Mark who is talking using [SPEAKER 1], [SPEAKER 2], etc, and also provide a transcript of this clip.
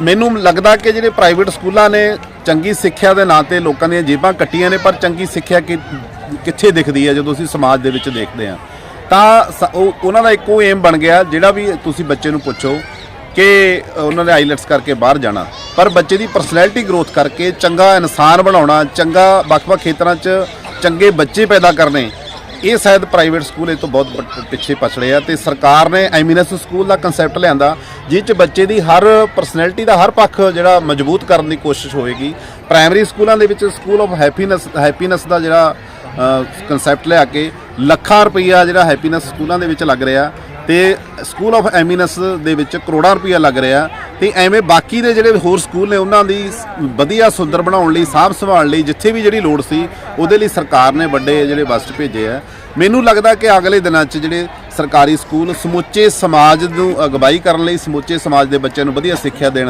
[SPEAKER 1] ਮੈਨੂੰ ਲੱਗਦਾ ਕਿ ਜਿਹੜੇ ਪ੍ਰਾਈਵੇਟ ਸਕੂਲਾਂ ਨੇ ਚੰਗੀ ਸਿੱਖਿਆ ਦੇ ਨਾਂ ਤੇ ਲੋਕਾਂ ਦੀਆਂ ਜੇਬਾਂ ਕੱਟੀਆਂ ਨੇ, ਪਰ ਚੰਗੀ ਸਿੱਖਿਆ ਕਿ, ਕਿੱਥੇ ਦਿਖਦੀ ਹੈ ਜਦੋਂ ਅਸੀਂ ਸਮਾਜ ਦੇ ਵਿੱਚ ਦੇਖਦੇ ਹਾਂ। ਤਾਂ ਸ- ਉਹ, ਉਹਨਾਂ ਦਾ ਇੱਕੋ ਏਮ ਬਣ ਗਿਆ ਜਿਹੜਾ ਵੀ ਤੁਸੀਂ ਬੱਚੇ ਨੂੰ ਪੁੱਛੋ ਕਿ ਉਹਨਾਂ ਨੇ ਆਈਲੈਟਸ ਕਰਕੇ ਬਾਹਰ ਜਾਣਾ। ਪਰ ਬੱਚੇ ਦੀ ਪਰਸਨੈਲਿਟੀ ਗਰੋਥ ਕਰਕੇ ਚੰਗਾ ਇਨਸਾਨ ਬਣਾਉਣਾ, ਚੰਗਾ ਵੱਖ-ਵੱਖ ਖੇਤਰਾਂ 'ਚ ਚੰਗੇ ਬੱਚੇ ਪੈਦਾ ਕਰਨੇ ਇਹ ਸ਼ਾਇਦ ਪ੍ਰਾਈਵੇਟ ਸਕੂਲ ਇਹ ਤੋਂ ਬਹੁਤ ਪਿੱਛੇ ਪਛੜੇ ਆ ਤੇ ਸਰਕਾਰ ਨੇ ਐਮੀਨਸ ਸਕੂਲ ਦਾ ਕਨਸੈਪਟ ਲਿਆਂਦਾ ਜਿਸ 'ਚ ਬੱਚੇ ਦੀ ਹਰ ਪਰਸਨੈਲਿਟੀ ਦਾ ਹਰ ਪੱਖ ਜਿਹੜਾ ਮਜ਼ਬੂਤ ਕਰਨ ਦੀ ਕੋਸ਼ਿਸ਼ ਹੋਏਗੀ। ਪ੍ਰਾਇਮਰੀ ਸਕੂਲਾਂ ਦੇ ਵਿੱਚ ਸਕੂਲ ਆਫ ਹੈਪੀਨੈਸ ਹੈਪੀਨੈਸ ਦਾ ਜਿਹੜਾ ਕਨਸੈਪਟ ਲਿਆ ਕੇ ਲੱਖਾਂ ਰੁਪਈਆ ਜਿਹੜਾ ਹੈਪੀਨੈਸ ਸਕੂਲਾਂ ਦੇ ਵਿੱਚ ਲੱਗ ਰਿਹਾ ਤੇ ਸਕੂਲ ਆਫ ਐਮੀਨੈਸ ਦੇ ਵਿੱਚ ਕਰੋੜਾਂ ਰੁਪਈਆ ਲੱਗ ਰਿਹਾ। ਤੇ ਐਵੇਂ ਬਾਕੀ ਦੇ ਜਿਹੜੇ ਹੋਰ ਸਕੂਲ ਨੇ, ਉਹਨਾਂ ਦੀ ਵਧੀਆ ਸੁੰਦਰ ਬਣਾਉਣ ਲਈ, ਸਾਂਭ ਸੰਭਾਲ ਲਈ, ਜਿੱਥੇ ਵੀ ਜਿਹੜੀ ਲੋੜ ਸੀ, ਉਹਦੇ ਲਈ ਸਰਕਾਰ ਨੇ ਵੱਡੇ ਜਿਹੜੇ ਬਸਟ ਭੇਜੇ ਆ। ਮੈਨੂੰ ਲੱਗਦਾ ਕਿ ਅਗਲੇ ਦਿਨਾਂ 'ਚ ਜਿਹੜੇ ਸਰਕਾਰੀ ਸਕੂਲ ਸਮੁੱਚੇ ਸਮਾਜ ਨੂੰ ਅਗਵਾਈ ਕਰਨ ਲਈ, ਸਮੁੱਚੇ ਸਮਾਜ ਦੇ ਬੱਚਿਆਂ ਨੂੰ ਵਧੀਆ ਸਿੱਖਿਆ ਦੇਣ